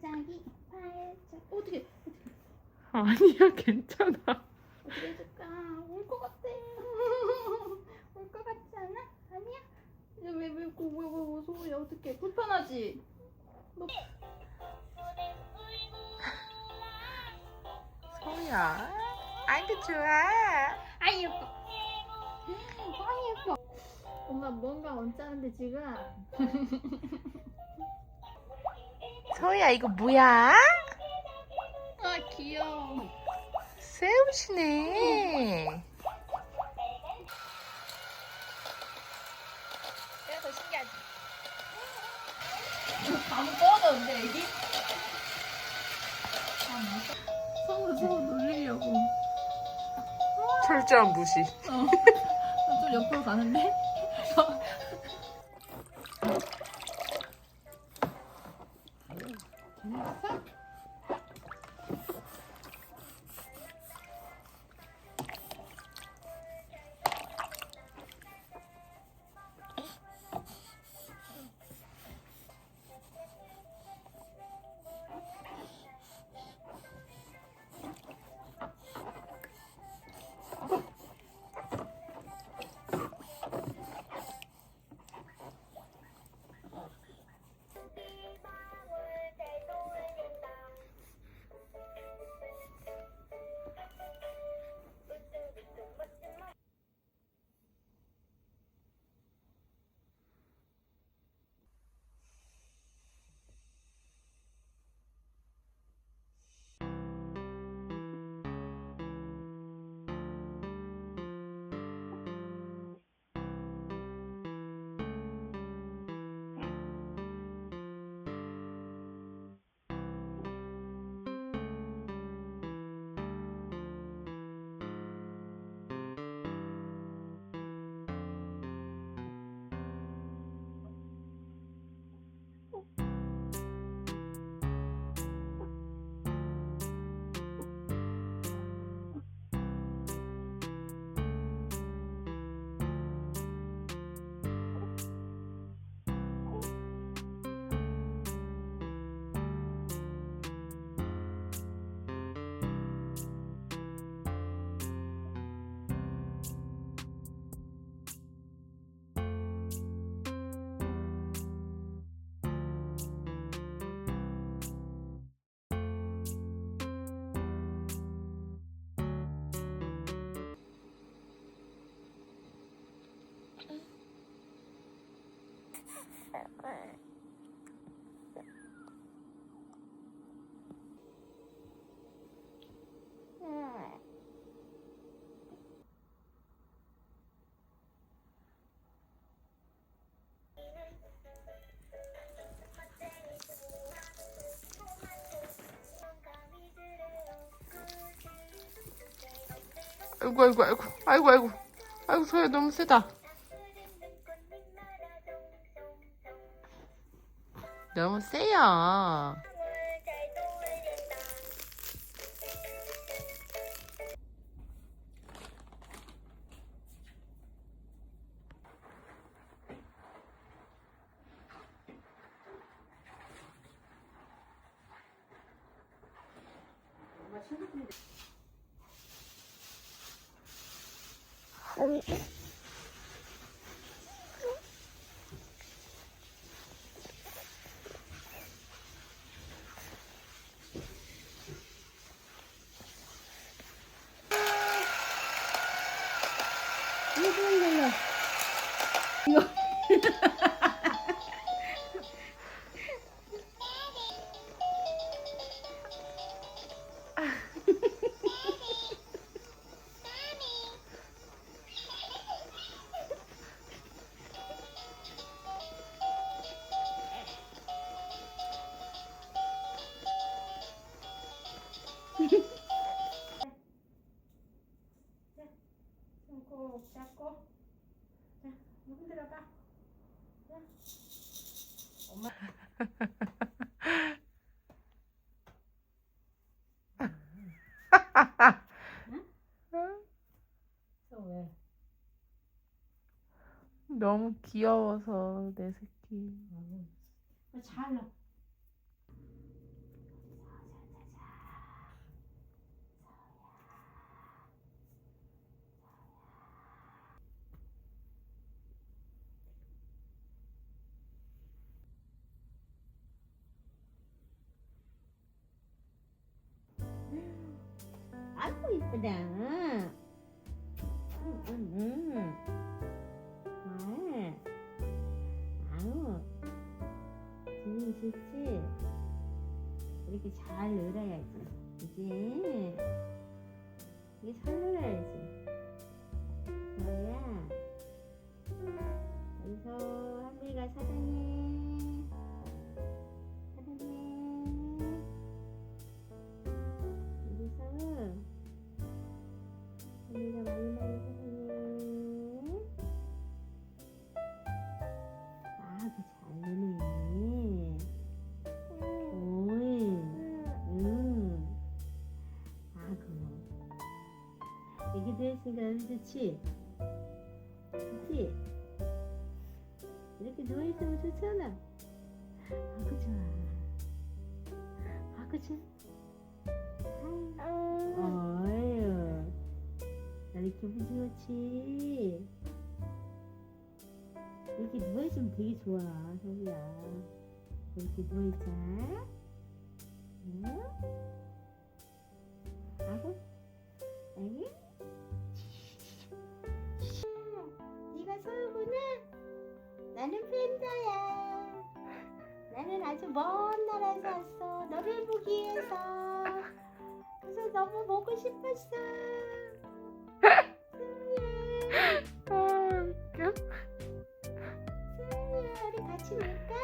발차기 발차기 어떻게 아니야 괜찮아. 어떻게 해줄까 올것 같아 올것 같지 않아? 아니야? 왜왜 왜왜 무서워 야 어떡해 불편하지? 너 소야. 아이고 좋아. 아이 예뻐 아이 예뻐 엄마 뭔가 언짢은데 지금 소야 이거 뭐야? 아 귀여워 새우시네. 내가 더 신기하지 안 꺼졌는데 애기? 서로 서로 놀리려고 철저한 무시. 어. 좀 옆으로 가는데? 아이고 아이고 아이고 아이고 아이고 아이고 소야 너무 세다. 너무 세요. 손꼭 귀여워서 내 새끼. 잘 나. 아이고 이쁘다. 음, 음, 음. 좋지? 이렇게 잘 놀아야지. 이제. 이게 잘 기 들었으니까 너무 좋지? 좋지? 이렇게 누워있으면 좋잖아. 아구 좋아. 아구 좋아. 어휴. 나는 기분 좋지? 이렇게 누워있으면 되게 좋아, 소리야. 이렇게 누워있자. 응? 너무 보고 싶었어. 아 웃겨 승우야, 우리 같이 놀까?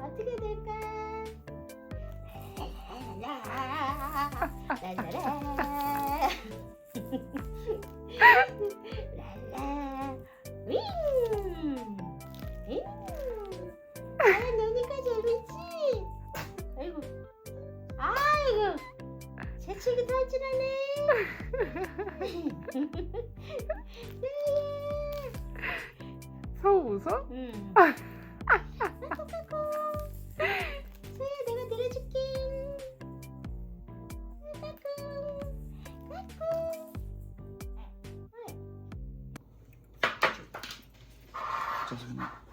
어떻게 놀까? 라라라, 라라라. 우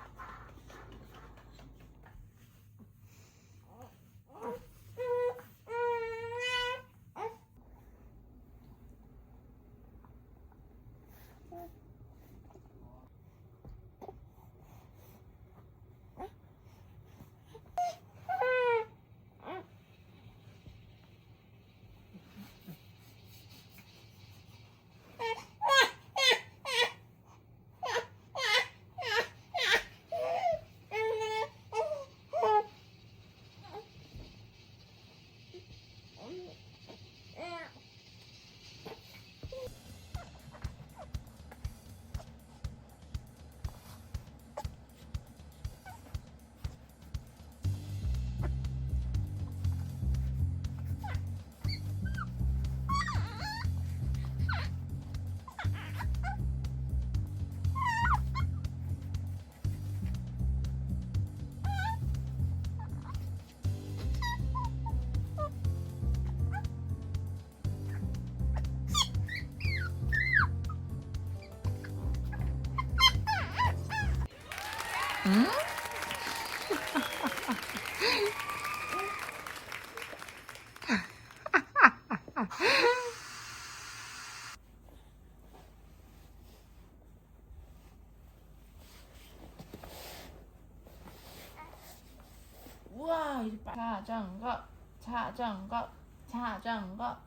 자전거 자전거 자전거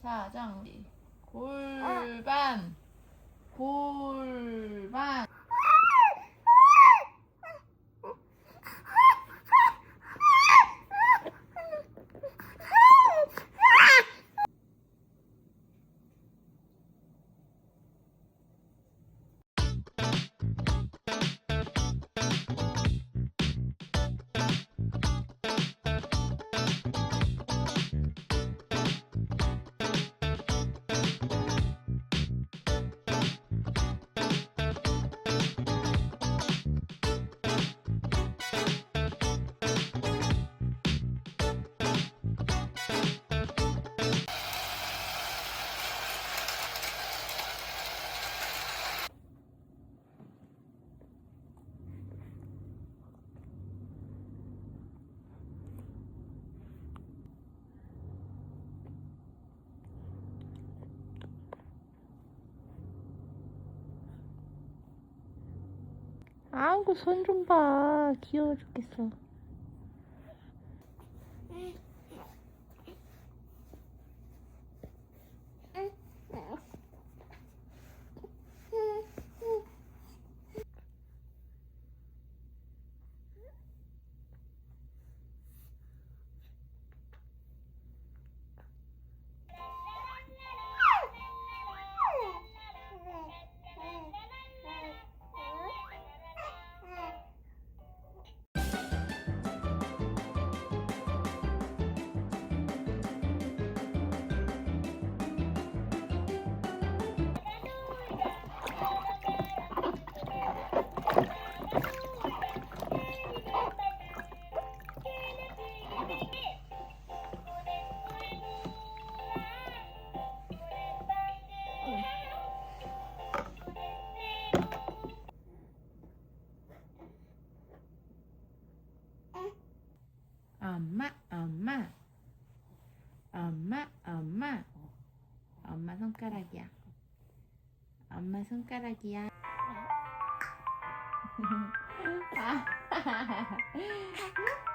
자전거 골반. 골반 아이고 손 좀 봐. 귀여워 죽겠어. 엄마, 엄마, 엄마, 엄마, 엄마 손가락이야. 엄마 손가락이야.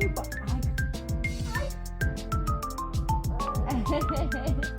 이뻐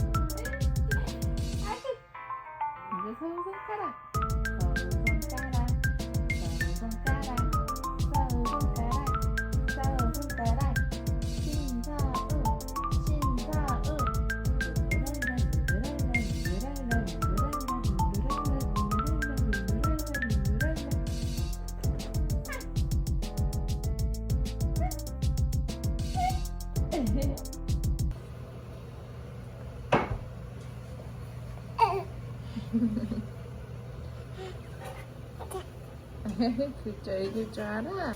글자 읽을 줄 알아?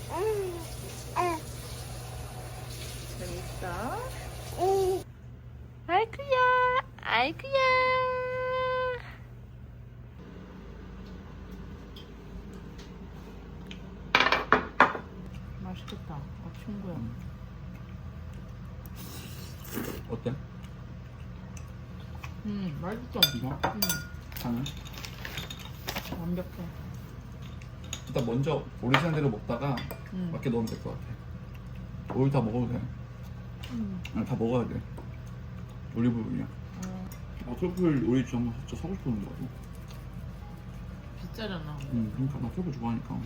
재밌어? 아이쿠야 아이쿠야 맛있겠다 아 친구야 어때? 음 맛있어. 이거? 음. 간은? 완벽해. 일단 먼저 오리지널대로 먹다가 음. 맞게 넣으면 될 것 같아. 오일 다 먹어도 돼. 음. 다 먹어야 돼. 올리브유야. 어, 어, 트러플 오일 좀 진짜 사고 싶었는데 비싸잖아. 응 그러니까 나 트러플 좋아하니까